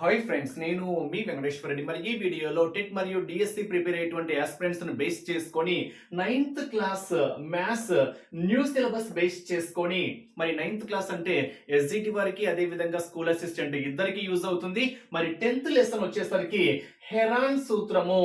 Hi friends నేను మీ వెంకటేశ్వర రెడ్డి మరి ఈ వీడియోలో టెట్ మరియు డిఎస్సి ప్రిపేర్ అయ్యేటువంటి ఆస్పిరెంట్స్ను బేస్ చేసుకొని ninth class maths new syllabus base చేసుకొని మరి నైన్త్ క్లాస్ అంటే ఎస్జిటి వారికి అదే విధంగా స్కూల్ అసిస్టెంట్ ఇద్దరికి యూజ్ అవుతుంది. మరి టెన్త్ లెసన్ వచ్చేసరికి హెరాన్ సూత్రము.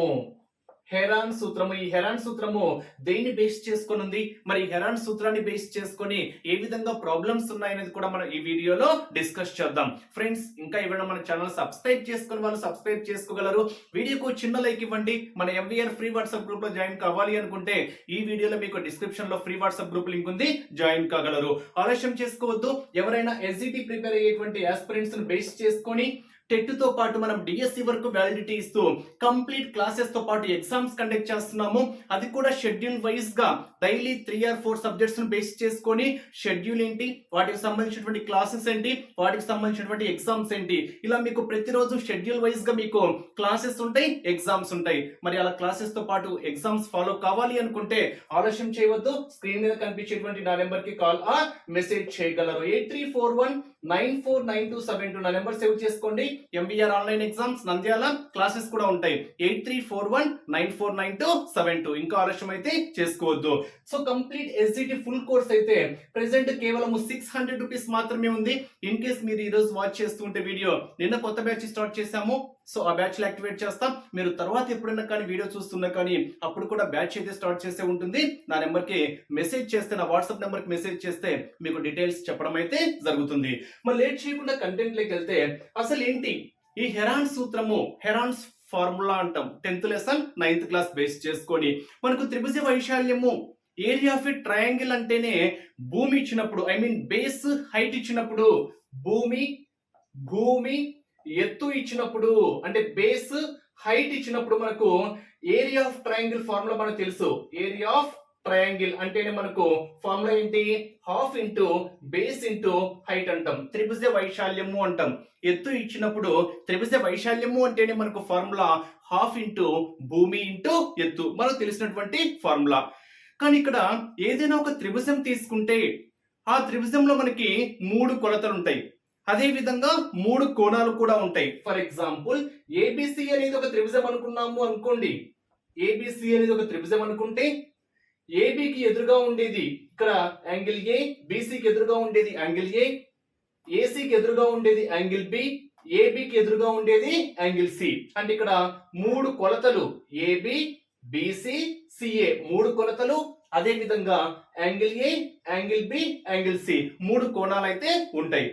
హెరాన్ సూత్రము. ఈ హెరాన్ సూత్రము దేన్ని బేస్ చేసుకొని ఉంది మరి హెరాన్ సూత్రాన్ని బేస్ చేసుకొని ఏ విధంగా ప్రాబ్లమ్స్ ఉన్నాయనేది కూడా మనం ఈ వీడియోలో డిస్కస్ చేద్దాం. ఫ్రెండ్స్ ఇంకా ఎవరైనా మన ఛానల్ సబ్స్క్రైబ్ చేసుకుని వాళ్ళు సబ్స్క్రైబ్ చేసుకోగలరు. వీడియోకు చిన్న లైక్ ఇవ్వండి. మన ఎంవీఆర్ ఫ్రీ వాట్సాప్ గ్రూప్లో జాయిన్ కావాలి అనుకుంటే ఈ వీడియోలో మీకు డిస్క్రిప్షన్లో ఫ్రీ వాట్సాప్ గ్రూప్ లింక్ ఉంది. జాయిన్ కాగలరు. ఆలస్యం చేసుకోవద్దు. ఎవరైనా ఎస్జిటి ప్రిపేర్ అయ్యేటువంటి ఆస్పిరెంట్స్ బేస్ చేసుకొని టెట్తో పాటు మనం డిఎస్సి వరకు వ్యాలిడిటీ ఇస్తూ కంప్లీట్ క్లాసెస్తో పాటు ఎగ్జామ్స్ కండక్ట్ చేస్తున్నాము. అది కూడా షెడ్యూల్ వైజ్గా డైలీ త్రీ ఆర్ ఫోర్ సబ్జెక్ట్స్ను బేస్ చేసుకొని షెడ్యూల్ ఏంటి వాటికి సంబంధించినటువంటి క్లాసెస్ ఏంటి వాటికి సంబంధించినటువంటి ఎగ్జామ్స్ ఏంటి. ఇలా మీకు ప్రతిరోజు షెడ్యూల్ వైజ్గా మీకు క్లాసెస్ ఉంటాయి ఎగ్జామ్స్ ఉంటాయి. మరి అలా క్లాసెస్తో పాటు ఎగ్జామ్స్ ఫాలో కావాలి అనుకుంటే ఆలస్యం చేయవద్దు. స్క్రీన్ మీద కనిపించేటువంటి నా నెంబర్కి కాల్ ఆ మెసేజ్ చేయగలరు. Eight three four one nine four nine two seven two నా నెంబర్ సేవ్ చేసుకోండి. MBR online exams Nandyal classes కూడా ఉంటాయి. Eight three four one nine four nine two seven two ఇంకా ఆలస్యం అయితే చేసుకోవద్దు so complete SGT full course అయితే present కేవలం సిక్స్ హండ్రెడ్ రూపీస్ మాత్రమే ఉంది. ఇన్ కేస్ మీరు ఈరోజు వాచ్ చేస్తుంటే వీడియో నిన్న కొత్త బ్యాచ్ స్టార్ట్ చేశాము. సో ఆ బ్యాచ్లు యాక్టివేట్ చేస్తాం. మీరు తర్వాత ఎప్పుడైనా కానీ వీడియో చూస్తున్నా కానీ అప్పుడు కూడా బ్యాచ్ అయితే స్టార్ట్ చేసే ఉంటుంది. నా నెంబర్కి మెసేజ్ చేస్తే నా వాట్సాప్ నెంబర్కి మెసేజ్ చేస్తే మీకు డీటెయిల్స్ చెప్పడం అయితే జరుగుతుంది. మరి లేట్ చేయకుండా కంటెంట్లోకి వెళ్తే అసలు ఏంటి ఈ హెరాన్ సూత్రము హెరాన్స్ ఫార్ములా అంటాం. Tenth lesson ninth class base చేసుకొని మనకు త్రిభుజ వైశాల్యము ఏరియా ఆఫ్ ఎ ట్రయాంగిల్ అంటేనే భూమి ఇచ్చినప్పుడు ఐ మీన్ బేస్ హైట్ ఇచ్చినప్పుడు భూమి భూమి ఎత్తు ఇచ్చినప్పుడు అంటే బేస్ హైట్ ఇచ్చినప్పుడు మనకు ఏరియా ఆఫ్ ట్రయాంగిల్ ఫార్ములా మనకు తెలుసు. ఏరియా ఆఫ్ ట్రయాంగిల్ అంటేనే మనకు ఫార్ములా ఏంటి? Half into base into height అంటాం. త్రిభుజ వైశాల్యము అంటాం. ఎత్తు ఇచ్చినప్పుడు త్రిభుజ వైశాల్యము అంటేనే మనకు ఫార్ములా హాఫ్ ఇంటూ భూమి ఇంటూ ఎత్తు. మనకు తెలిసినటువంటి ఫార్ములా కానీ ఇక్కడ ఏదైనా ఒక త్రిభుజం తీసుకుంటే ఆ త్రిభుజంలో మనకి మూడు కొలతలు ఉంటాయి. అదే విధంగా మూడు కోణాలు కూడా ఉంటాయి. ఫర్ ఎగ్జాంపుల్ ఏబిసి అనేది ఒక త్రిభుజం అనుకున్నాము అనుకోండి. ఏబిసి అనేది ఒక త్రిభుజం అనుకుంటే ఏబికి ఎదురుగా ఉండేది ఇక్కడ యాంగిల్ ఏ బీసీకి ఎదురుగా ఉండేది యాంగిల్ ఏ ఏసీకి ఎదురుగా ఉండేది యాంగిల్ బి ఏబికి ఎదురుగా ఉండేది యాంగిల్ సి అంటే ఇక్కడ మూడు కొలతలు ఏబి బీసీ సిఏ మూడు కొలతలు అదే విధంగా angle A angle B angle C మూడు కోణాలు అయితే ఉంటాయి.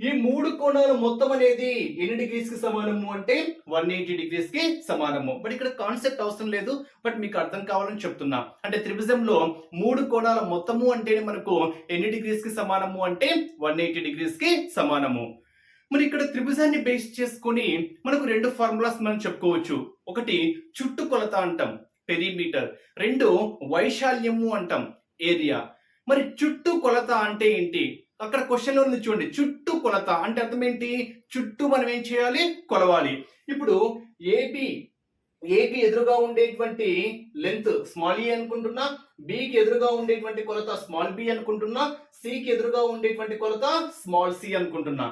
ఈ మూడు కోణాలు మొత్తం అనేది ఎన్ని డిగ్రీస్కి సమానము అంటే వన్ ఎయిటీ డిగ్రీస్కి సమానము. బట్ ఇక్కడ కాన్సెప్ట్ అవసరం లేదు. బట్ మీకు అర్థం కావాలని చెప్తున్నా. అంటే త్రిభుజంలో మూడు కోణాల మొత్తము అంటే మనకు ఎన్ని డిగ్రీస్కి సమానము అంటే వన్ ఎయిటీ డిగ్రీస్కి సమానము. మరి ఇక్కడ త్రిభుజాన్ని బేస్ చేసుకొని మనకు రెండు ఫార్ములాస్ మనం చెప్పుకోవచ్చు. ఒకటి చుట్టుకొలత అంటాం పెరిమీటర్ రెండు వైశాల్యము అంటాం ఏరియా మరి చుట్టూ కొలత అంటే ఏంటి? అక్కడ క్వశ్చన్ ఉంది చూడండి? చుట్టూ కొలత. అంటే అర్థం ఏంటి? చుట్టూ మనం ఏం చేయాలి? కొలవాలి. ఇప్పుడు ఏబి ఏకి ఎదురుగా ఉండేటువంటి లెంత్ స్మాల్ ఏ అనుకుంటున్నా బికి ఎదురుగా ఉండేటువంటి కొలత స్మాల్ బి అనుకుంటున్నా సికి ఎదురుగా ఉండేటువంటి కొలత స్మాల్ సి అనుకుంటున్నా.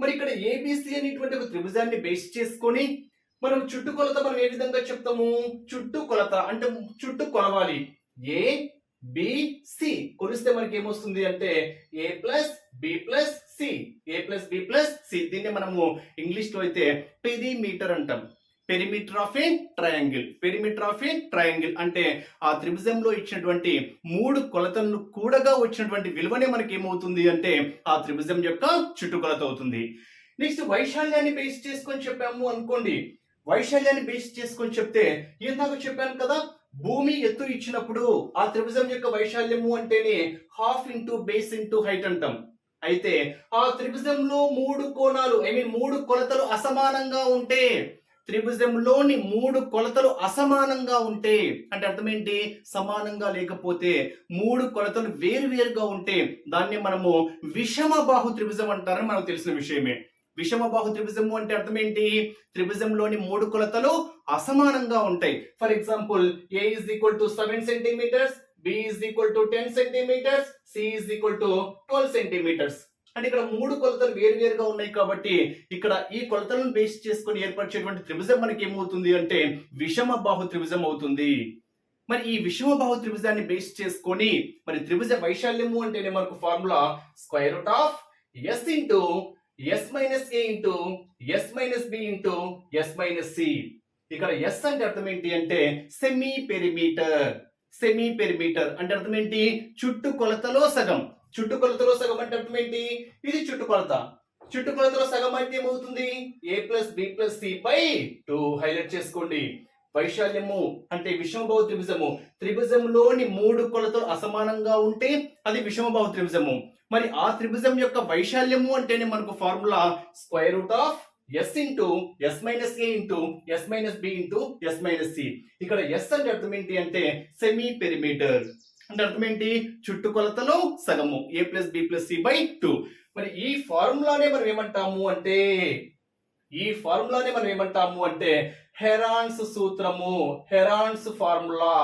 మరి ఇక్కడ ఏబిసి అనేటువంటి ఒక త్రిభుజాన్ని బేస్ చేసుకొని మనం చుట్టు కొలత మనం ఏ విధంగా చెప్తాము? చుట్టు కొలత. అంటే చుట్టూ కొలవాలి. ఏ బిసి కొలిస్తే మనకి ఏమొస్తుంది అంటే A plus B plus C A plus B plus C దీన్ని మనము ఇంగ్లీష్లో అయితే పెరిమీటర్ అంటాం. Perimeter of a triangle perimeter of a triangle అంటే ఆ త్రిభుజంలో ఇచ్చినటువంటి మూడు కొలతలను కూడగా వచ్చినటువంటి విలువనే మనకి ఏమవుతుంది అంటే ఆ త్రిభుజం యొక్క చుట్టుకొలత అవుతుంది. నెక్స్ట్ వైశాల్యాన్ని బేస్ చేసుకొని చెప్పాము అనుకోండి. వైశాల్యాన్ని బేస్ చేసుకొని చెప్తే ఇందాక చెప్పాను కదా భూమి ఎత్తు ఇచ్చినప్పుడు ఆ త్రిభుజం యొక్క వైశాల్యము అంటేనే half into base into height అంటాం. అయితే ఆ త్రిభుజంలో మూడు కోణాలు ఐ మీన్ మూడు కొలతలు అసమానంగా ఉంటే త్రిభుజంలోని మూడు కొలతలు అసమానంగా ఉంటే అంటే అర్థం ఏంటి సమానంగా లేకపోతే మూడు కొలతలు వేరువేరుగా ఉంటే దాన్ని మనము విషమ బాహు త్రిభుజం అంటారని మనకు తెలిసిన విషయమే. విషమ బాహు త్రిభుజము అంటే అర్థం ఏంటి త్రిభుజంలోని మూడు కొలతలు అసమానంగా ఉంటాయి. For example A is equal to seven centimetres B is equal to ten centimetres C is equal to twelve centimetres అంటే ఇక్కడ మూడు కొలతలు వేరువేరుగా ఉన్నాయి కాబట్టి ఇక్కడ ఈ కొలతలను బేస్ చేసుకొని ఏర్పరిచేటువంటి త్రిభుజం మనకి ఏమవుతుంది అంటే విషమ బాహు త్రిభుజం అవుతుంది. మరి ఈ విషమ బాహు త్రిభుజాన్ని బేస్ చేసుకొని మరి త్రిభుజ వైశాల్యము అంటేనే మనకు formula square root of S into S minus A into S minus B into S minus C ఇక్కడ ఎస్ అంటే అర్థం ఏంటి అంటే సెమీ పెరిమీటర్ సెమీ పెరిమీటర్ అంటే అర్థం ఏంటి? చుట్టు కొలతలో సగం. చుట్టు కొలతలో సగం అంటే అర్థం ఏంటి? ఇది చుట్టు కొలత చుట్టు కొలతలో సగం అంటే ఏమవుతుంది? A plus B plus C by two highlight చేసుకోండి. వైశాల్యము అంటే విషమభావ త్రిభుజము. త్రిభుజంలోని మూడు కొలతలు అసమానంగా ఉంటే అది విషమభావ త్రిభుజము. మరి ఆ త్రిభుజం యొక్క వైశాల్యము అంటేనే మనకు formula square root of S into S minus A into S minus B into S minus C ఇక్కడ ఎస్ అంటే అర్థం ఏంటి అంటే సెమీ పెరిమీటర్ అంటే అర్థం ఏంటి? చుట్టుకొలతలో సగము. A plus B plus C by two మరి ఈ ఫార్ములానే మనం ఏమంటాము అంటే ఈ ఫార్ములానే మనం ఏమంటాము అంటే హెరాన్స్ సూత్రము. హెరాన్స్ ఫార్ములా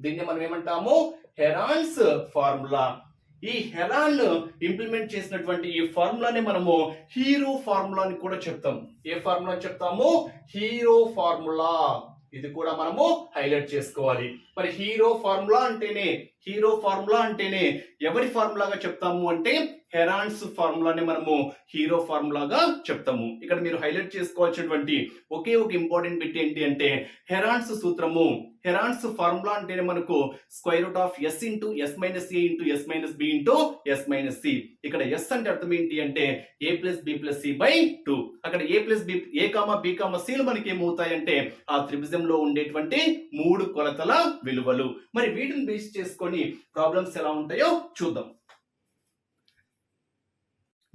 దీన్ని మనం ఏమంటాము? హెరాన్స్ ఫార్ములా ఈ హెరాన్ ఇంప్లిమెంట్ చేసినటువంటి ఈ ఫార్ములాని మనము హీరో ఫార్ములా అని కూడా చెప్తాం. ఏ ఫార్ములా చెప్తాము? Hero formula. ఇది కూడా మనము హైలైట్ చేసుకోవాలి. మరి హీరో ఫార్ములా అంటేనే హీరో ఫార్ములా అంటేనే ఎవరి ఫార్ములాగా చెప్తాము అంటే హెరాన్స్ ఫార్ములాని మనము హీరో ఫార్ములాగా చెప్తాము. ఇక్కడ మీరు హైలైట్ చేసుకోవాల్సినటువంటి ఒకే ఒక ఇంపార్టెంట్ బిట్ ఏంటి అంటే హెరాన్స్ సూత్రము. హెరాన్స్ ఫార్ములా అంటేనే మనకు square root of S into S minus A into S minus B into S minus C ఇక్కడ ఎస్ అంటే అర్థం ఏంటి అంటే A plus B plus C by two. అక్కడ A plus B A comma B comma సిలు మనకి ఏమవుతాయంటే ఆ త్రిభుజంలో ఉండేటువంటి మూడు కొలతల విలువలు. మరి వీటిని బేస్ చేసుకొని ప్రాబ్లమ్స్ ఎలా ఉంటాయో చూద్దాం.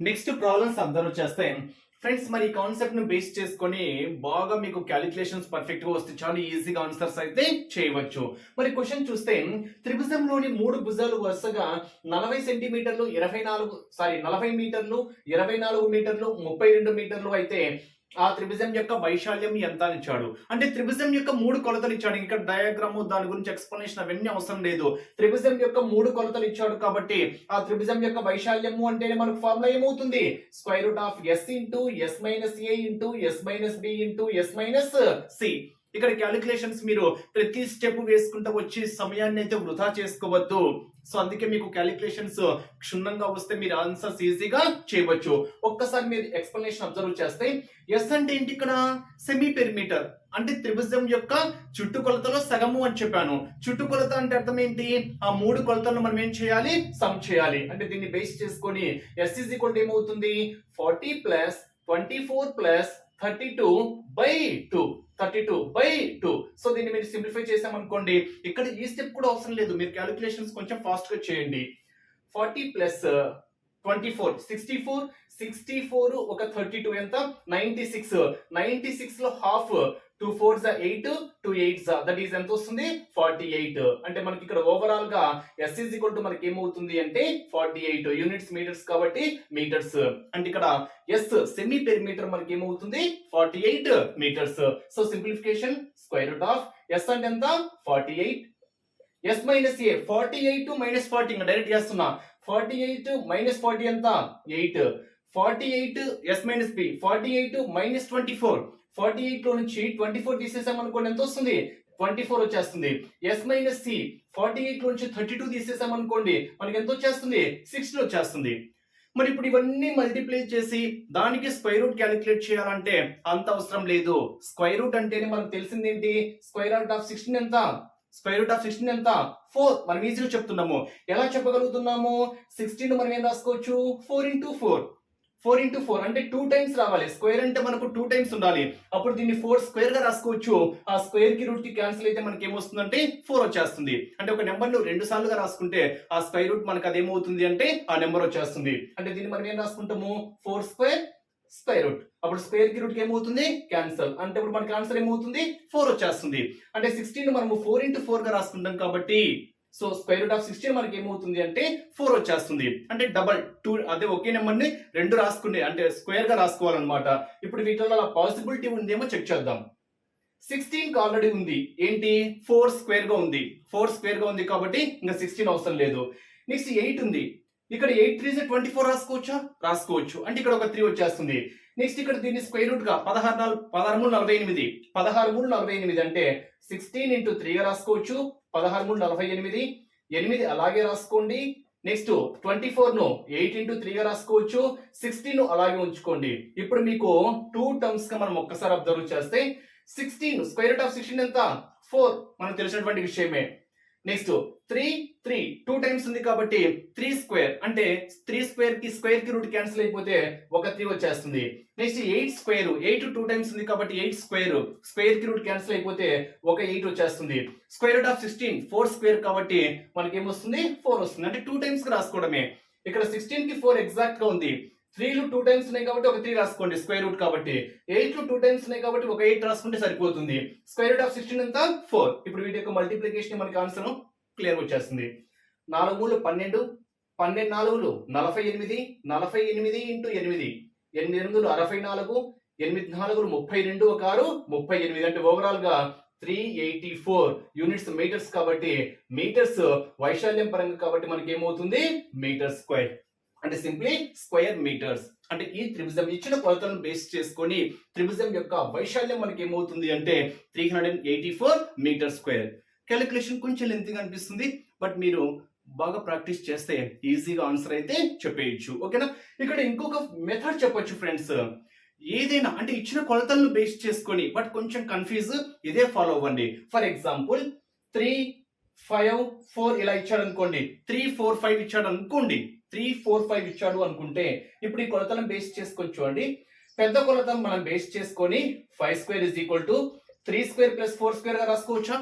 నెక్స్ట్ ప్రాబ్లమ్స్ అబ్జర్వ్ చేస్తే ఫ్రెండ్స్ మరి ఈ కాన్సెప్ట్ను బేస్ చేసుకొని బాగా మీకు క్యాలిక్యులేషన్స్ పర్ఫెక్ట్గా వస్తే చాలా ఈజీగా ఆన్సర్స్ అయితే చేయవచ్చు. మరి క్వశ్చన్ చూస్తే త్రిభుజంలోని మూడు భుజాలు వరుసగా నలభై సెంటీమీటర్లు ఇరవై నాలుగు సారీ నలభై మీటర్లు ఇరవై నాలుగు మీటర్లు ముప్పై రెండు మీటర్లు అయితే ఆ త్రిభుజం యొక్క వైశాల్యం ఎంత అని ఇచ్చాడు అంటే త్రిభుజం యొక్క మూడు కొలతలు ఇచ్చాడు ఇక్కడ డయాగ్రామ్ దాని గురించి ఎక్స్ప్లెనేషన్ అవన్నీ అవసరం లేదు. త్రిభుజం యొక్క మూడు కొలతలు ఇచ్చాడు కాబట్టి ఆ త్రిభుజం యొక్క వైశాల్యము అంటే మనకు ఫార్ములా ఏమవుతుంది? Square root of S into S minus A into S minus B into S minus C ఇక్కడ క్యాలిక్యులేషన్స్ మీరు ప్రతి స్టెప్ వేసుకుంటూ వచ్చి సమయాన్ని అయితే వృధా చేసుకోవద్దు. సో అందుకే మీకు క్యాలిక్యులేషన్స్ క్షుణ్ణంగా వస్తే మీరు ఆన్సర్స్ ఈజీగా చేయవచ్చు. ఒక్కసారి మీరు ఎక్స్ప్లెనేషన్ అబ్జర్వ్ చేస్తే ఎస్ అంటే ఏంటి ఇక్కడ? సెమీ పెరిమీటర్ అంటే త్రిభుజం యొక్క చుట్టుకొలతలో సగము అని చెప్పాను. చుట్టుకొలత అంటే అర్థం ఏంటి? ఆ మూడు కొలతలను మనం ఏం చేయాలి? సమ్ చేయాలి. అంటే దీన్ని బేస్ చేసుకొని ఎస్ ఈజ్ ఈక్వల్ ఏమవుతుంది? Forty plus twenty four plus thirty two by two thirty two by two. So దీన్ని మీరు సింప్లిఫై చేసామనుకోండి ఇక్కడ ఈ స్టెప్ కూడా అవసరం లేదు. మీరు క్యాలిక్యులేషన్స్ కొంచెం ఫాస్ట్గా చేయండి. Forty plus uh, twenty four. Sixty four sixty four ఒక థర్టీ టూ ఎంత? Ninety six. నైన్టీ సిక్స్లో హాఫ్ టూ ఫోర్ జా ఎయిట్ టూ ఎయిట్ జా దట్ ఈస్ ఎంత వస్తుంది ఫార్టీ ఎయిట్ అంటే మనకి ఇక్కడ ఓవరాల్గా ఎస్ ఈజ్ ఈక్వల్ టు మనకి ఏమవుతుంది అంటే ఫార్టీ ఎయిట్ యూనిట్స్ మీటర్స్ కాబట్టి మీటర్స్ అంటే ఇక్కడ ఎస్ సెమీ పెరిమీటర్ మనకి ఏమవుతుంది? Forty eight metres so simplification square root of S అంటే ఎంత? Forty eight S minus A forty eight minus forty ఇంకా డైరెక్ట్ చేస్తున్నా. ఫార్టీ ఎయిట్ మైనస్ ఫార్టీ ఎంత? Eight forty eight S minus B forty eight minus twenty four forty ఎయిట్లో నుంచి twenty four తీసేసాం అనుకోండి ఎంత వస్తుంది? ట్వంటీ ఫోర్ వచ్చేస్తుంది. ఎస్ మైనస్ సి ఫార్టీ ఎయిట్లో నుంచి థర్టీ టూ తీసేసామనుకోండి మనకి ఎంత వచ్చేస్తుంది? సిక్స్టీన్ వచ్చేస్తుంది. మరి ఇప్పుడు ఇవన్నీ మల్టిప్లై చేసి దానికి స్క్వైర్ రూట్ క్యాలిక్యులేట్ చేయాలంటే అంత అవసరం లేదు. స్క్వైర్ రూట్ అంటేనే మనకు తెలిసింది ఏంటి? స్క్వైర్ రూట్ ఆఫ్ సిక్స్టీన్ ఎంత? స్క్వైర్ రూట్ ఆఫ్ సిక్స్టీన్ ఎంత? ఫోర్ మనం ఈజీగా చెప్తున్నాము. ఎలా చెప్పగలుగుతున్నాము? సిక్స్టీన్ మనం ఏం రాసుకోవచ్చు? Four into four four into four అంటే టూ టైమ్స్ రావాలి. స్క్వేర్ అంటే మనకు టూ టైమ్స్ ఉండాలి. అప్పుడు దీన్ని ఫోర్ స్క్వేర్గా రాసుకోవచ్చు. ఆ స్క్వేర్కి రూట్కి క్యాన్సిల్ అయితే మనకి ఏమొస్తుందంటే ఫోర్ వచ్చేస్తుంది. అంటే ఒక నెంబర్ను రెండు సార్లుగా రాసుకుంటే ఆ స్క్వేర్ రూట్ మనకు అదేమవుతుంది అంటే ఆ నెంబర్ వచ్చేస్తుంది. అంటే దీన్ని మనం ఏం రాసుకుంటాము? Four square square root. అప్పుడు స్క్వేర్కి రూట్కి ఏమవుతుంది? క్యాన్సల్. అంటే ఇప్పుడు మనకి ఆన్సర్ ఏమవుతుంది? ఫోర్ వచ్చేస్తుంది. అంటే సిక్స్టీన్ మనము ఫోర్ ఇంటూ ఫోర్గా రాసుకుంటాం కాబట్టి so square root of sixteen మనకి ఏమవుతుంది అంటే ఫోర్ వచ్చేస్తుంది. అంటే డబల్ టూ అదే ఒకే నెంబర్ని రెండు రాసుకునే అంటే స్క్వేర్గా రాసుకోవాలన్నమాట. ఇప్పుడు వీటిలో పాసిబిలిటీ ఉందేమో చెక్ చేద్దాం. సిక్స్టీన్ ఆల్రెడీ ఉంది. ఏంటి? ఫోర్ స్క్వేర్గా ఉంది. ఫోర్ స్క్వేర్గా ఉంది కాబట్టి ఇంకా సిక్స్టీన్ అవసరం లేదు. నెక్స్ట్ ఎయిట్ ఉంది. ఇక్కడ ఎయిట్ త్రీ ట్వంటీ ఫోర్ రాసుకోవచ్చా? రాసుకోవచ్చు. అంటే ఇక్కడ ఒక త్రీ వచ్చేస్తుంది. నెక్స్ట్ ఇక్కడ దీన్ని స్క్వేర్ రూట్గా పదహారు నాలుగు పదహారు మూడు నలభై ఎనిమిది. పదహారు మూడు నలభై ఎనిమిది అంటే సిక్స్టీన్ ఇంటూ త్రీగా రాసుకోవచ్చు. పదహారు మూడు నలభై ఎనిమిది. ఎనిమిది అలాగే రాసుకోండి. నెక్స్ట్ ట్వంటీ ఫోర్ను ఎయిట్ ఇంటూ త్రీగా రాసుకోవచ్చు. సిక్స్టీన్ అలాగే ఉంచుకోండి. ఇప్పుడు మీకు టూ టర్మ్స్గా మనం ఒక్కసారి అబ్జర్వ్ చేస్తే sixteen square root of sixteen ఎంత? ఫోర్ మనకు తెలిసినటువంటి విషయమే. Next three three two times ఉంది కాబట్టి త్రీ స్క్వేర్ అంటే త్రీ స్క్వేర్కి స్క్వేర్కి రూట్ క్యాన్సిల్ అయిపోతే ఒక త్రీ వచ్చేస్తుంది. Next eight square eight two times ఉంది కాబట్టి ఎయిట్ స్క్వేర్ స్క్వేర్కి రూట్ క్యాన్సిల్ అయిపోతే ఒక ఎయిట్ వచ్చేస్తుంది. Square root of sixteen four square కాబట్టి మనకి ఏమొస్తుంది ఫోర్ వస్తుంది. అంటే టూ టైమ్స్కి రాసుకోవడమే. ఇక్కడ సిక్స్టీన్కి ఫోర్ ఎగ్జాక్ట్గా ఉంది. త్రీలు టూ టైమ్స్ ఉన్నాయి కాబట్టి ఒక త్రీ రాసుకోండి స్క్వేర్ రూట్ కాబట్టి. ఎయిట్ టూ టైమ్స్ ఉన్నాయి కాబట్టి ఒక ఎయిట్ రాసుకుంటే సరిపోతుంది. స్క్వేర్ రూట్ ఆఫ్ సిక్స్టీన్ ఎంత? ఫోర్ ఇప్పుడు వీటి యొక్క మల్టిప్లికేషన్ మనకి ఆన్సర్ క్లియర్ వచ్చేస్తుంది. నాలుగులు పన్నెండు పన్నెండు నాలుగులు నలభై ఎనిమిది నలభై ఎనిమిది ఇంటూ ఎనిమిది. ఎనిమిది ఎనిమిదిలు అరవై నాలుగు ఎనిమిది నాలుగులు ముప్పై రెండు ఒక ఆరు ముప్పై ఎనిమిది. అంటే ఓవరాల్గా three eighty four units metres కాబట్టి మీటర్స్ వైశాల్యం పరంగా కాబట్టి మనకి ఏమవుతుంది? మీటర్ స్క్వేర్ అంటే సింప్లీ స్క్వేర్ మీటర్స్ అంటే ఈ త్రిభుజం ఇచ్చిన కొలతలను బేస్ చేసుకొని త్రిభుజం యొక్క వైశాల్యం మనకి ఏమవుతుంది అంటే three hundred eighty four metre square calculation కొంచెం లెంతీగా అనిపిస్తుంది బట్ మీరు బాగా ప్రాక్టీస్ చేస్తే ఈజీగా ఆన్సర్ అయితే చెప్పేయచ్చు. ఓకేనా ఇక్కడ ఇంకొక మెథడ్ చెప్పొచ్చు ఫ్రెండ్స్ ఏదైనా అంటే ఇచ్చిన కొలతలను బేస్ చేసుకొని బట్ కొంచెం కన్ఫ్యూజ్ ఇదే ఫాలో అవ్వండి. For example three five four ఇలా ఇచ్చాడు అనుకోండి త్రీ ఫోర్ ఫైవ్ ఇచ్చాడు అనుకోండి త్రీ ఫోర్ ఫైవ్ ఇచ్చాడు అనుకుంటే ఇప్పుడు ఈ కొలతలను బేస్ చేసుకొని చూడండి. పెద్ద కొలతను మనం బేస్ చేసుకొని five square is equal to three square plus four స్క్వేర్గా రాసుకోవచ్చా?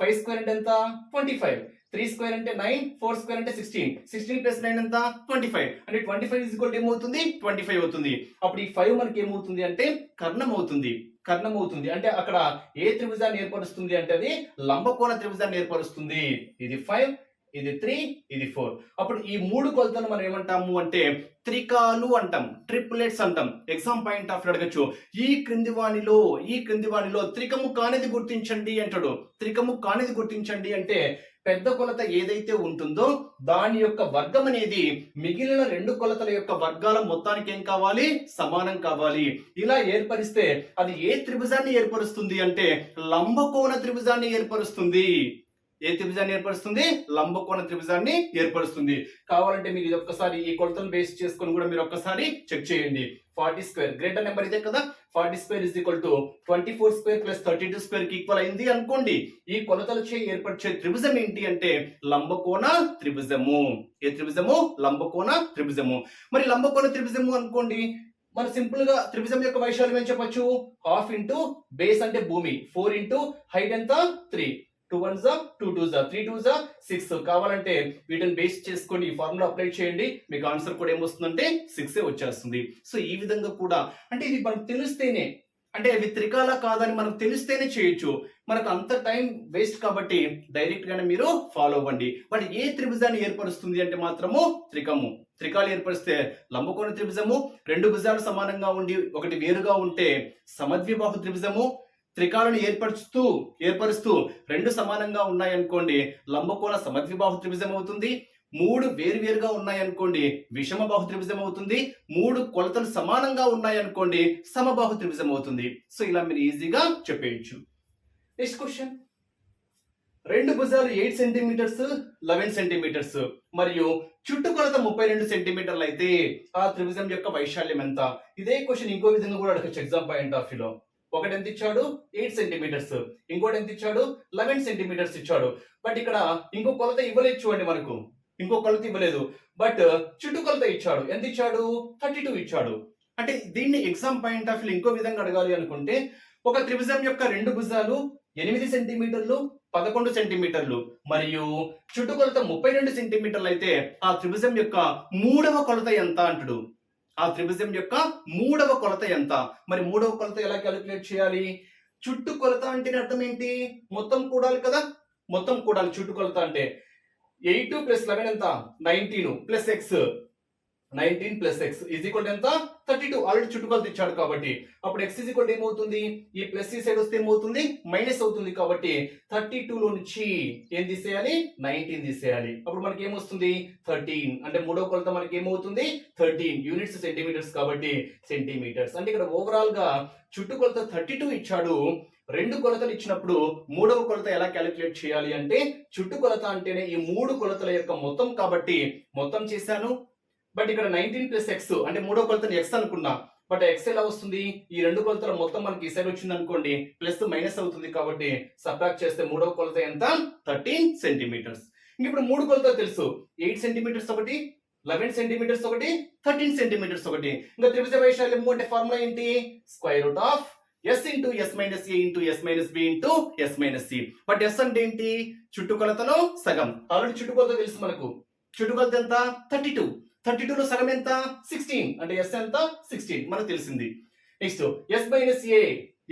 ఫైవ్ స్క్వేర్ అంటే ఎంత? ట్వంటీ ఫైవ్ త్రీ స్క్వేర్ అంటే నైన్ ఫోర్ స్క్వేర్ అంటే సిక్స్టీన్ సిక్స్టీన్ ప్లస్ నైన్ ఎంత? ట్వంటీ ఫైవ్ అంటే ట్వంటీ ఫైవ్ ఇస్ ఈక్వల్ ఏమవుతుంది? ట్వంటీ ఫైవ్ అవుతుంది. అప్పుడు ఈ ఫైవ్ మనకి ఏమవుతుంది అంటే కర్ణం అవుతుంది. కర్ణం అవుతుంది. అంటే అక్కడ ఏ త్రిభుజాన్ని ఏర్పరుస్తుంది అంటే అది లంబకోణ త్రిభుజాన్ని ఏర్పరుస్తుంది. ఇది ఫైవ్ ఇది త్రీ ఇది ఫోర్ అప్పుడు ఈ మూడు కొలతలు మనం ఏమంటాము అంటే త్రికాలు అంటాం ట్రిపులెట్స్ అంటాం. ఎగ్జామ్ పాయింట్ ఆఫ్ అడగచ్చు. ఈ క్రింది వాణిలో ఈ క్రింది వాణిలో త్రికము కానిది గుర్తించండి అంటాడు. త్రికము కానిది గుర్తించండి అంటే పెద్ద కొలత ఏదైతే ఉంటుందో దాని యొక్క వర్గం అనేది మిగిలిన రెండు కొలతల యొక్క వర్గాల మొత్తానికి ఏం కావాలి? సమానం కావాలి. ఇలా ఏర్పరిస్తే అది ఏ త్రిభుజాన్ని ఏర్పరుస్తుంది అంటే లంబకోణ త్రిభుజాన్ని ఏర్పరుస్తుంది. ఏ త్రిభుజాన్ని ఏర్పరుస్తుంది? లంబకోణ త్రిభుజాన్ని ఏర్పరుస్తుంది. కావాలంటే మీరు ఇది ఒక్కసారి ఈ కొలతలు బేస్ చేసుకొని కూడా మీరు ఒక్కసారి చెక్ చేయండి. ఫార్టీ స్క్వేర్ గ్రేటర్ నెంబర్ ఇదే కదా? Forty square is equal to twenty four square plus thirty two స్క్వేర్కి equal అయింది అనుకోండి. ఈ కొలతలచే ఏర్పరిచే త్రిభుజం ఏంటి అంటే లంబకోణ త్రిభుజము. ఏ త్రిభుజము? లంబకోణ త్రిభుజము. మరి లంబకోణ త్రిభుజము అనుకోండి. మరి సింపుల్గా త్రిభుజం యొక్క వైశాల్యం ఏం చెప్పొచ్చు? హాఫ్ ఇంటూ బేస్ అంటే భూమి. ఫోర్ ఇంటూ హైట్ ఎంత? త్రీ టూ వన్ జా టూ టూ జా త్రీ టూ జా సిక్స్ కావాలంటే వీటిని బేస్ చేసుకొని ఈ ఫార్ములా అప్లై చేయండి. మీకు ఆన్సర్ కూడా ఏమొస్తుందంటే సిక్స్ వచ్చేస్తుంది. సో ఈ విధంగా కూడా అంటే ఇది మనకు తెలిస్తేనే అంటే అవి త్రికాల కాదని మనకు తెలిస్తేనే చేయొచ్చు. మనకు అంత టైం వేస్ట్ కాబట్టి డైరెక్ట్ గానే మీరు ఫాలో అవ్వండి. బట్ ఏ త్రిభుజాన్ని ఏర్పరుస్తుంది అంటే మాత్రము త్రికము. త్రికాలు ఏర్పరిస్తే లంబకోణ త్రిభుజము రెండు భుజాలు సమానంగా ఉండి ఒకటి వేరుగా ఉంటే సమద్విబాహు త్రిభుజము త్రికాలను ఏర్పరుస్తూ ఏర్పరుస్తూ రెండు సమానంగా ఉన్నాయనుకోండి లంబకోణ సమద్విబాహు త్రిభుజం అవుతుంది. మూడు వేరువేరుగా ఉన్నాయనుకోండి విషమ బాహు త్రిభుజం అవుతుంది. మూడు కొలతలు సమానంగా ఉన్నాయనుకోండి సమబాహు త్రిభుజం అవుతుంది. సో ఇలా మీరు ఈజీగా చెప్పేయచ్చు. Next question. రెండు భుజాలు ఎయిట్ సెంటీమీటర్స్ లెవెన్ సెంటీమీటర్స్. మరియు చుట్టుకొలత ముప్పై రెండు సెంటీమీటర్లు అయితే ఆ త్రిభుజం యొక్క వైశాల్యం ఎంత? ఇదే క్వశ్చన్ ఇంకో విధంగా కూడా అడగచ్చు ఎగ్జామ్ పాయింట్ ఆఫ్ వ్యూలో ఒకటి ఎంత ఇచ్చాడు? Eight centimetres. ఇంకోటి ఎంత ఇచ్చాడు? లెవెన్ సెంటీమీటర్స్ ఇచ్చాడు. బట్ ఇక్కడ ఇంకో కొలత ఇవ్వలేదు చూడండి మనకు. ఇంకో కొలత ఇవ్వలేదు. బట్ చుట్టుకొలత ఇచ్చాడు. ఎంత ఇచ్చాడు? థర్టీ టూ ఇచ్చాడు. అంటే దీన్ని ఎగ్జామ్ పాయింట్ ఆఫ్ వ్యూ ఇంకో విధంగా అడగాలి అనుకుంటే ఒక త్రిభుజం యొక్క రెండు భుజాలు ఎనిమిది సెంటీమీటర్లు పదకొండు సెంటీమీటర్లు. మరియు చుట్టుకొలత ముప్పై రెండు సెంటీమీటర్లు అయితే ఆ త్రిభుజం యొక్క మూడవ కొలత ఎంత అంటాడు? ఆ త్రిభుజం యొక్క మూడవ కొలత ఎంత? మరి మూడవ కొలత ఎలా క్యాలిక్యులేట్ చేయాలి? చుట్టుకొలత అంటే అర్థం ఏంటి? మొత్తం కూడాలి కదా? మొత్తం కూడాలి. చుట్టు కొలత అంటే ఎయిట్ ప్లస్ లెవెన్ ఎంత? Nineteen plus X. Nineteen plus X is equal ఎంత? Thirty two. ఆల్రెడీ చుట్టుకొలత ఇచ్చాడు కాబట్టి. అప్పుడు ఎక్స్ ఈజ్ ఈక్వల్ ఏమవుతుంది? ఈ ప్లస్ ఈ సైడ్ వస్తే ఏమవుతుంది? మైనస్ అవుతుంది కాబట్టి థర్టీ టూ లో నుంచి ఏం తీసేయాలి? నైన్టీన్ తీసేయాలి. అప్పుడు మనకి ఏమొస్తుంది? థర్టీన్ అంటే మూడో కొలత మనకి ఏమవుతుంది? థర్టీన్ యూనిట్స్ సెంటీమీటర్స్ కాబట్టి సెంటీమీటర్స్ అంటే ఇక్కడ ఓవరాల్గా చుట్టుకొలత థర్టీ టూ ఇచ్చాడు. రెండు కొలతలు ఇచ్చినప్పుడు మూడవ కొలత ఎలా క్యాలిక్యులేట్ చేయాలి అంటే చుట్టు కొలత అంటేనే ఈ మూడు కొలతల యొక్క మొత్తం కాబట్టి మొత్తం చేశాను. బట్ ఇక్కడ నైన్టీన్ ప్లస్ ఎక్స్ అంటే మూడో కొలతను ఎక్స్ అనుకున్నా. బట్ ఎక్స్ ఎలా వస్తుంది? ఈ రెండు కొలతల మొత్తం మనకి ఈ సైడ్ వచ్చింది అనుకోండి ప్లస్ మైనస్ అవుతుంది కాబట్టి సబ్ట్రాక్ట్ చేస్తే మూడవ కొలత ఎంత? Thirteen centimetres. ఇప్పుడు మూడు కొలతలు తెలుసు. ఎయిట్ సెంటీమీటర్స్ ఒకటి లెవెన్ సెంటీమీటర్స్ ఒకటి థర్టీన్ సెంటీమీటర్స్ ఒకటి. ఇంకా త్రిభుజ వైశాల్యము అంటే ఫార్ములా ఏంటి? Square root of S into S minus A into S minus B into S minus C but S అంటే ఏంటి? చుట్టుకొలతలో సగం. ఆల్రెడీ చుట్టుకొలత తెలుసు మనకు. చుట్టుకొలత ఎంత? Thirty two. థర్టీ లో సగం ఎంత? సిక్స్టీన్. అంటే ఎస్ ఎంత? సిక్స్టీన్. మనకు తెలిసింది. Next S minus A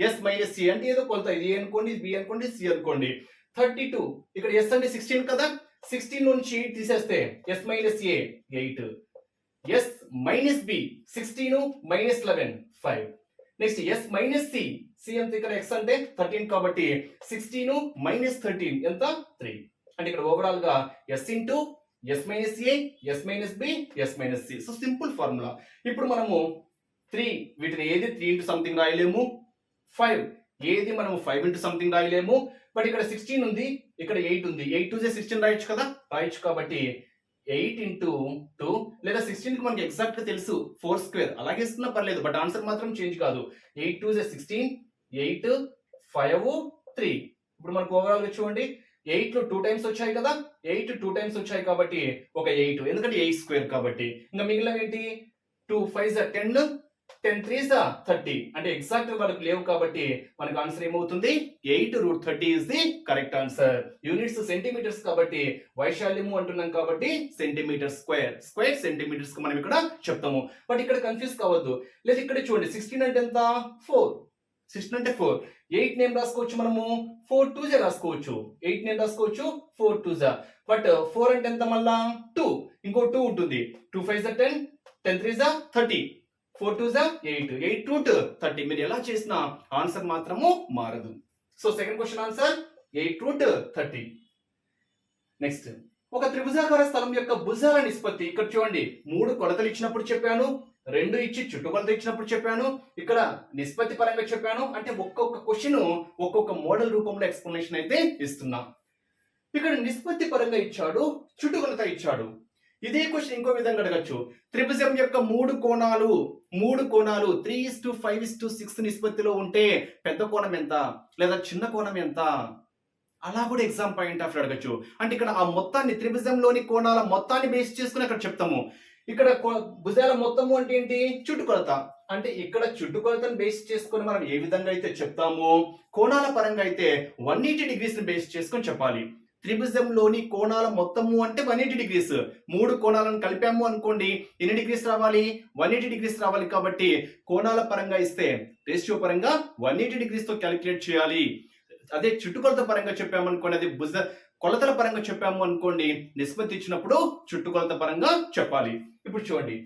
S minus C అంటే ఏదో కొలత ఇది A అనుకోండి బి అనుకోండి సి అనుకోండి. Thirty two. ఇక్కడ ఎస్ అంటే సిక్స్టీన్ కదా? సిక్స్టీన్ నుంచి ఎయిట్ తీసేస్తే S minus A eight. S minus B sixteen minus eleven five next S minus C C ఎంత ఇక్కడ? ఎక్స్ అంటే థర్టీన్ కాబట్టి సిక్స్టీన్ మైనస్ థర్టీన్ ఎంత? త్రీ అంటే ఇక్కడ ఓవరాల్గా S into S minus A S minus B S minus C so simple formula ఇప్పుడు మనము త్రీ వీటిని ఏది త్రీ ఇంటూ సంథింగ్ రాయలేము? ఫైవ్ ఏది మనము ఫైవ్ ఇంటూ సంథింగ్ రాయలేము? బట్ ఇక్కడ సిక్స్టీన్ ఉంది ఇక్కడ ఎయిట్ ఉంది. ఎయిట్ టూ సిక్స్టీన్ రాయొచ్చు కదా? రాయొచ్చు కాబట్టి ఎయిట్ ఇంటూ టూ లేదా సిక్స్టీన్కి మనకి ఎగ్జాక్ట్గా తెలుసు ఫోర్ స్క్వేర్ అలాగే ఇస్తున్నా పర్లేదు బట్ ఆన్సర్ మాత్రం చేంజ్ కాదు. Eight two sixteen eight five three ఇప్పుడు మనకు ఓవరాల్గా చూడండి. ఎయిట్లో టూ టైమ్స్ వచ్చాయి కదా? ఎయిట్ టూ టైమ్స్ వచ్చాయి కాబట్టి ఒక ఎయిట్. ఎందుకంటే ఎయిట్ స్క్వేర్ కాబట్టి. ఇంకా మిగిలిన ఏంటి? Two five ten. Ten three thirty. అంటే ఎగ్జాక్ట్ మనకు లేవు కాబట్టి మనకు ఆన్సర్ ఏమవుతుంది? Eight root thirty is the correct answer. Units centimetres కాబట్టి వైశాల్యము అంటున్నాం కాబట్టి సెంటీమీటర్ స్క్వేర్. స్క్వేర్ సెంటీమీటర్స్ మనం ఇక్కడ చెప్తాము. బట్ ఇక్కడ కన్ఫ్యూజ్ కావద్దు. లేదు ఇక్కడ చూడండి. సిక్స్టీన్ అంటే ఎంత? ఫోర్. సిక్స్టీన్ అంటే ఫోర్. ఎయిట్ నేమ్ రాసుకోవచ్చు మనము ఫోర్ టూ జా రాసుకోవచ్చు. ఎయిట్ నేమ్ రాసుకోవచ్చు ఫోర్ టూ జా. బట్ ఫోర్ అంటే ఎంత మళ్ళా? టూ. ఇంకో టూ ఉంటుంది. టూ ఫైవ్ జా టెన్ టెన్ త్రీ జా థర్టీ. ఫోర్ టూ జా eight. Eight two two thirty. మీరు ఎలా చేసినా ఆన్సర్ మాత్రము మారదు. So second question answer eight root thirty. Next. ఒక త్రిభుజాకార స్థలం యొక్క భుజాల నిష్పత్తి. ఇక్కడ చూడండి మూడు కొలతలు ఇచ్చినప్పుడు చెప్పాను. రెండు ఇచ్చి చుట్టుకొలత ఇచ్చినప్పుడు చెప్పాను ఇక్కడ నిష్పత్తి పరంగా చెప్పాను అంటే ఒక్కొక్క క్వశ్చన్ ఒక్కొక్క మోడల్ రూపంలో ఎక్స్ప్లెనేషన్ అయితే ఇస్తున్నా. ఇక్కడ నిష్పత్తి పరంగా ఇచ్చాడు చుట్టుకొలత ఇచ్చాడు. ఇదే క్వశ్చన్ ఇంకో విధంగా అడగచ్చు. త్రిభుజం యొక్క మూడు కోణాలు మూడు కోణాలు three is to five is to six నిష్పత్తిలో ఉంటే పెద్ద కోణం ఎంత? లేదా చిన్న కోణం ఎంత? అలా కూడా ఎగ్జామ్ పాయింట్ ఆఫ్ అడగచ్చు. అంటే ఇక్కడ ఆ మొత్తాన్ని త్రిభుజంలోని కోణాల మొత్తాన్ని బేస్ చేసుకుని అక్కడ చెప్తాము. ఇక్కడ భుజాల మొత్తము అంటే ఏంటి? చుట్టుకొలత. అంటే ఇక్కడ చుట్టుకొలతను బేస్ చేసుకొని మనం ఏ విధంగా అయితే చెప్తామో కోణాల పరంగా అయితే వన్ ఎయిటీ డిగ్రీస్ బేస్ చేసుకొని చెప్పాలి. త్రిభుజంలోని కోణాల మొత్తము అంటే వన్ ఎయిటీ డిగ్రీస్ మూడు కోణాలను కలిపాము అనుకోండి ఎన్ని డిగ్రీస్ రావాలి? వన్ ఎయిటీ డిగ్రీస్ రావాలి కాబట్టి కోణాల పరంగా ఇస్తే రేషియో పరంగా వన్ ఎయిటీ డిగ్రీస్తో క్యాలిక్యులేట్ చేయాలి. అదే చుట్టుకొలత పరంగా చెప్పామనుకోండి అది భుజ కొలతల పరంగా చెప్పాము అనుకోండి నిష్పత్తి ఇచ్చినప్పుడు చుట్టుకొలత పరంగా చెప్పాలి. ఇప్పుడు చూడండి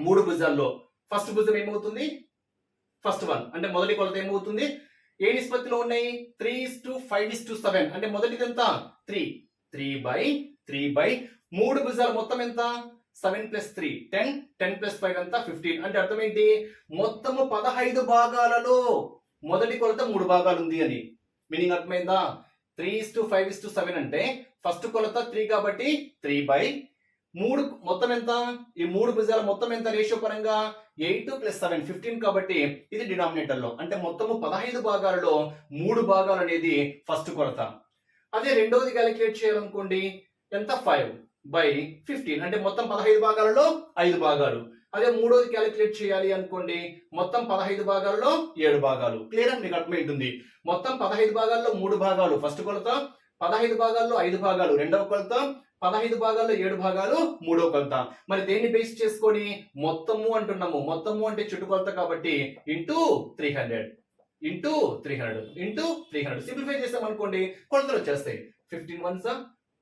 మూడు భుజాల్లో ఫస్ట్ భుజం ఏమవుతుంది? First one. అంటే మొదటి కొలత ఏమవుతుంది? ఏ నిష్పత్తిలో ఉన్నాయి? Three is to five is to seven అంటే మొదటిది ఎంత? Three three by three by మూడు భుజాలు మొత్తం ఎంత? Seven plus three ten ten plus five అంతా ఫిఫ్టీన్ అంటే అర్థం ఏంటి? మొత్తము పదహైదు భాగాలలో మొదటి కొలత మూడు భాగాలు ఉంది అని. మీనింగ్ అర్థమైందా? Three is to five is to seven అంటే ఫస్ట్ కొలత త్రీ కాబట్టి త్రీ బై మూడు మొత్తం ఎంత? ఈ మూడు భుజాల మొత్తం ఎంత రేషియో పరంగా? ఎయిట్ ప్లస్ సెవెన్ ఫిఫ్టీన్ కాబట్టి ఇది డినామినేటర్లో అంటే మొత్తము పదహైదు భాగాలలో మూడు భాగాలు అనేది ఫస్ట్ కొలత. అదే రెండోది క్యాలిక్యులేట్ చేయాలనుకోండి ఎంత? Five by fifteen. అంటే మొత్తం పదహైదు భాగాలలో ఐదు భాగాలు. అదే మూడోది క్యాలిక్యులేట్ చేయాలి అనుకోండి మొత్తం పదహైదు భాగాల్లో ఏడు భాగాలు. క్లియర్ అని మీకు అర్థమవుతుంది మొత్తం పదహైదు భాగాల్లో మూడు భాగాలు. ఫస్ట్ కొలత పదహైదు భాగాల్లో ఐదు భాగాలు. రెండవ కొలత పదహైదు భాగాల్లో ఏడు భాగాలు. మూడో కొలత. మరి దేన్ని బేస్ చేసుకొని మొత్తము అంటున్నాము? మొత్తము అంటే చుట్టుకొలత కాబట్టి into three hundred into three hundred into three hundred simplify చేసాం అనుకోండి కొలతలు వచ్చేస్తాయి. ఫిఫ్టీన్ వన్స్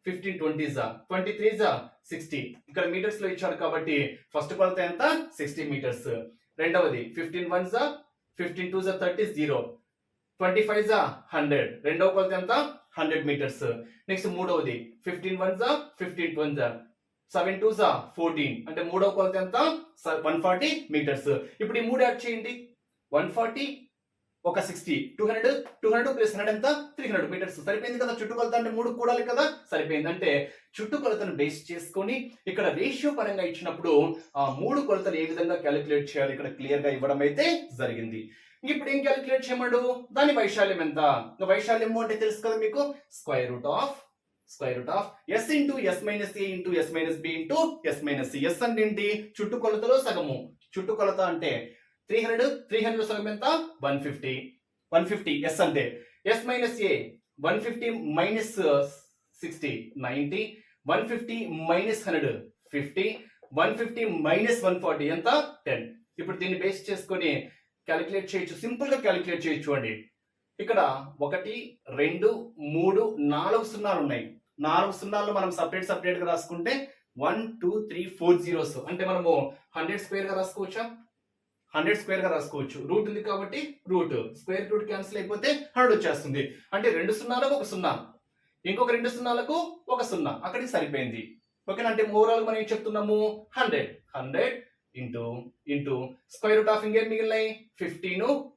ఫిఫ్టీన్ ట్వంటీ జా ట్వంటీ త్రీ జా సిక్స్టీ ఇక్కడ మీటర్స్లో ఇచ్చాడు కాబట్టి ఫస్ట్ కొలత ఎంత? సిక్స్టీ మీటర్స్ రెండవది ఫిఫ్టీన్ వన్ జా ఫిఫ్టీన్ టూ జా థర్టీ జీరో ట్వంటీ ఫైవ్ జా హండ్రెడ్ రెండవ కొలత ఎంత? హండ్రెడ్ మీటర్స్ నెక్స్ట్ మూడవది ఫిఫ్టీన్ వన్ జా ఫిఫ్టీన్ ట్వెన్ జా సెవెన్ టూ జా ఫోర్టీన్ అంటే మూడవ కొలత ఎంత? వన్ ఫార్టీ మీటర్స్ ఇప్పుడు ఈ మూడు యాడ్ చేయండి. వన్ ఫార్టీ ఒక sixty two hundred two hundred plus hundred ఎంత? Three hundred metres. సరిపోయింది కదా చుట్టుకొలత అంటే మూడు కూడాలి కదా? సరిపోయింది. అంటే చుట్టుకొలతను బేస్ చేసుకొని ఇక్కడ రేషియో పరంగా ఇచ్చినప్పుడు ఆ మూడు కొలతలు ఏ విధంగా క్యాలిక్యులేట్ చేయాలి? ఇక్కడ క్లియర్గా ఇవ్వడం అయితే జరిగింది. ఇప్పుడు ఏం క్యాలిక్యులేట్ చేయమడు? దాని వైశాల్యం ఎంత? వైశాల్యం వైశాల్యము అంటే తెలుసు కదా మీకు? Square root of square root of S into S minus A into S minus B into S minus C S అంటే ఏంటి? చుట్టుకొలతలో సగము. చుట్టుకొలత అంటే త్రీ హండ్రెడ్ త్రీ హండ్రెడ్ సగం ఎంత? One fifty one fifty S అంటే. S minus A one fifty minus sixty ninety one fifty minus hundred fifty one fifty minus one forty ఎంత? టెన్ ఇప్పుడు దీన్ని బేస్ చేసుకొని క్యాలిక్యులేట్ చేయొచ్చు. సింపుల్గా క్యాలిక్యులేట్ చేయొచ్చు అండి. ఇక్కడ ఒకటి రెండు మూడు నాలుగు సున్నాలు ఉన్నాయి. నాలుగు సున్నాలు మనం సపరేట్ సపరేట్గా రాసుకుంటే one two three four zeros అంటే మనము హండ్రెడ్ స్క్వేర్గా రాసుకోవచ్చా? హండ్రెడ్ స్క్వేర్గా రాసుకోవచ్చు. రూట్ ఉంది కాబట్టి రూట్. స్క్వేర్ రూట్ క్యాన్సిల్ అయిపోతే హండ్రెడ్ వచ్చేస్తుంది. అంటే రెండు సున్నాలకు ఒక సున్నా. ఇంకొక రెండు సున్నాలకు ఒక సున్నా. అక్కడికి సరిపోయింది. ఓకేనా? అంటే ఓవరాల్ మనం ఏం చెప్తున్నాము? Hundred. Hundred into into square root of ఇంకేం మిగిలినాయి? Fifteen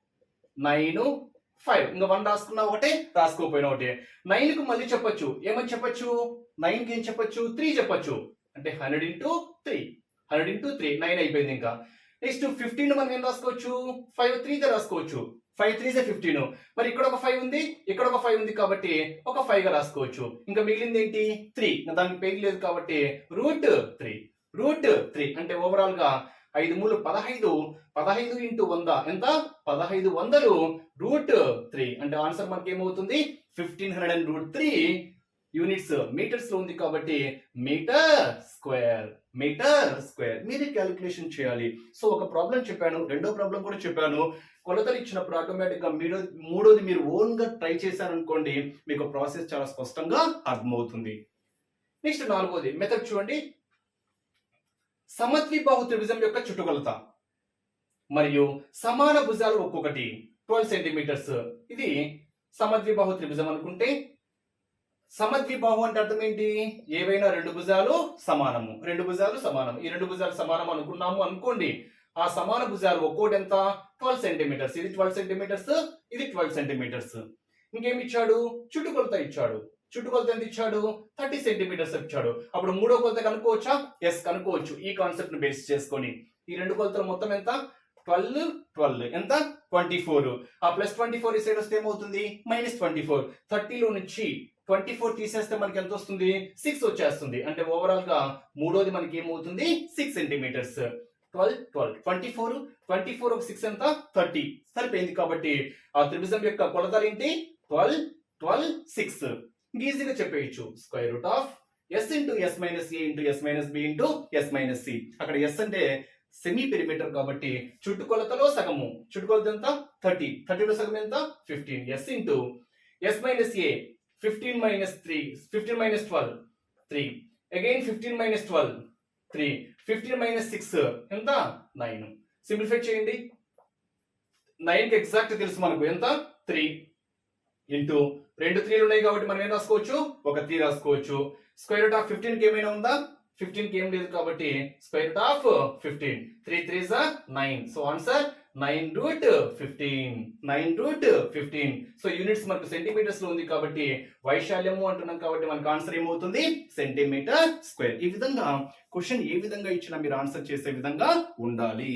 nine five. ఇంకా వన్ రాసుకున్నా ఒకటే రాసుకోపోయినా ఒకటే. నైన్కి మళ్ళీ చెప్పొచ్చు. ఏమని చెప్పొచ్చు? నైన్కి ఏం చెప్పొచ్చు? త్రీ చెప్పొచ్చు. అంటే hundred into three. Hundred into three. Nine అయిపోయింది ఇంకా. నెక్స్ట్ ఫిఫ్టీన్ మనం ఏం రాసుకోవచ్చు? ఫైవ్ త్రీ రాసుకోవచ్చు. ఫైవ్ త్రీ ఫిఫ్టీన్ మరి ఇక్కడ ఒక ఫైవ్ ఉంది ఇక్కడ ఒక ఫైవ్ ఉంది కాబట్టి ఒక ఫైవ్గా రాసుకోవచ్చు. ఇంకా మిగిలింది ఏంటి? త్రీ దానికి పేరు లేదు కాబట్టి రూట్ త్రీ రూట్ త్రీ అంటే ఓవరాల్గా ఐదు మూడు పదహైదు. పదహైదు ఇంటూ వంద. ఎంత? పదహైదు వందలు. రూట్ త్రీ అంటే ఆన్సర్ మనకి ఏమవుతుంది fifteen hundred and root three units మీటర్స్లో ఉంది కాబట్టి మీటర్ స్క్వేర్ మీటర్ స్క్వేర్. మీరే క్యాలిక్యులేషన్ చేయాలి. సో ఒక ప్రాబ్లం చెప్పాను రెండో ప్రాబ్లం కూడా చెప్పాను. కొలతలు ఇచ్చినప్పుడు ఆటోమేటిక్గా మీరు మూడోది మీరు ఓన్గా ట్రై చేశారనుకోండి మీకు ప్రాసెస్ చాలా స్పష్టంగా అర్థమవుతుంది. నెక్స్ట్ నాలుగోది మెథడ్ చూడండి. సమద్విబాహు త్రిభుజం యొక్క చుట్టుకొలత. మరియు సమాన భుజాలు ఒక్కొక్కటి ట్వెల్వ్ సెంటీమీటర్స్. ఇది సమద్విబాహు త్రిభుజం అనుకుంటే సమద్విబాహు అంటే అర్థం ఏంటి ఏవైనా రెండు భుజాలు సమానము. రెండు భుజాలు సమానం ఈ రెండు భుజాలు సమానం అనుకున్నాము అనుకోండి ఆ సమాన భుజాలు ఒక్కోటి ఎంత? Twelve centimetres. ఇది ట్వెల్వ్ సెంటీమీటర్స్ ఇది ట్వెల్వ్ సెంటీమీటర్స్. ఇంకేమి ఇచ్చాడు? చుట్టుకొలత ఇచ్చాడు. చుట్టుకొలత ఎంత ఇచ్చాడు? థర్టీ సెంటీమీటర్స్ ఇచ్చాడు. అప్పుడు మూడో కొలత కనుక్కోవచ్చా? ఎస్ కనుక్కోవచ్చు. ఈ కాన్సెప్ట్ను బేస్ చేసుకొని. ఈ రెండు కొలతలు మొత్తం ఎంత? Twelve twelve. ఎంత? Twenty four. ఆ ప్లస్ ట్వంటీ ఫోర్ ఈ సైడ్ వస్తే ఏమవుతుంది? Minus twenty four. థర్టీలో నుంచి ట్వంటీ ఫోర్ తీసేస్తే మనకి ఎంత వస్తుంది? సిక్స్ వచ్చేస్తుంది. అంటే ఓవరాల్గా మూడోది మనకి ఏమవుతుంది? Six centimetres twelve twelve twenty four twenty four ఒక సిక్స్ ఎంత? థర్టీ సరిపోయింది కాబట్టి ఆ త్రిభుజం యొక్క కొలతలు ఏంటి? ట్వెల్వ్ ట్వెల్వ్ సిక్స్ ఈజీగా చెప్పేయచ్చు. Square root of S into S minus A into S minus B into S minus C అక్కడ ఎస్ అంటే సెమీ పెరిమీటర్ కాబట్టి చుట్టుకొలతలో సగము. చుట్టుకొలత ఎంత? థర్టీ థర్టీలో సగం ఎంత? Fifteen S into S minus A fifteen minus three fifteen minus twelve three again fifteen minus twelve three fifteen minus six ఎంత? నైన్ సింప్లిఫై చేయండి. నైన్కి ఎగ్జాక్ట్ తెలుసు మనకు. ఎంత? త్రీ ఇంటూ రెండు త్రీలు ఉన్నాయి కాబట్టి మనం ఏం రాసుకోవచ్చు? ఒక త్రీ రాసుకోవచ్చు. స్క్వేర్ రూట్ ఆఫ్ ఫిఫ్టీన్కి ఏమైనా ఉందా? ఫిఫ్టీన్కి ఏం లేదు కాబట్టి square root of fifteen three three nine so answer nine root fifteen nine root fifteen. So units మనకు సెంటీమీటర్స్లో ఉంది కాబట్టి వైశాల్యము అంటున్నాం కాబట్టి మనకు ఆన్సర్ ఏమవుతుంది? Centimetre square. ఈ విధంగా క్వశ్చన్ ఏ విధంగా ఇచ్చినా మీరు ఆన్సర్ చేసే విధంగా ఉండాలి.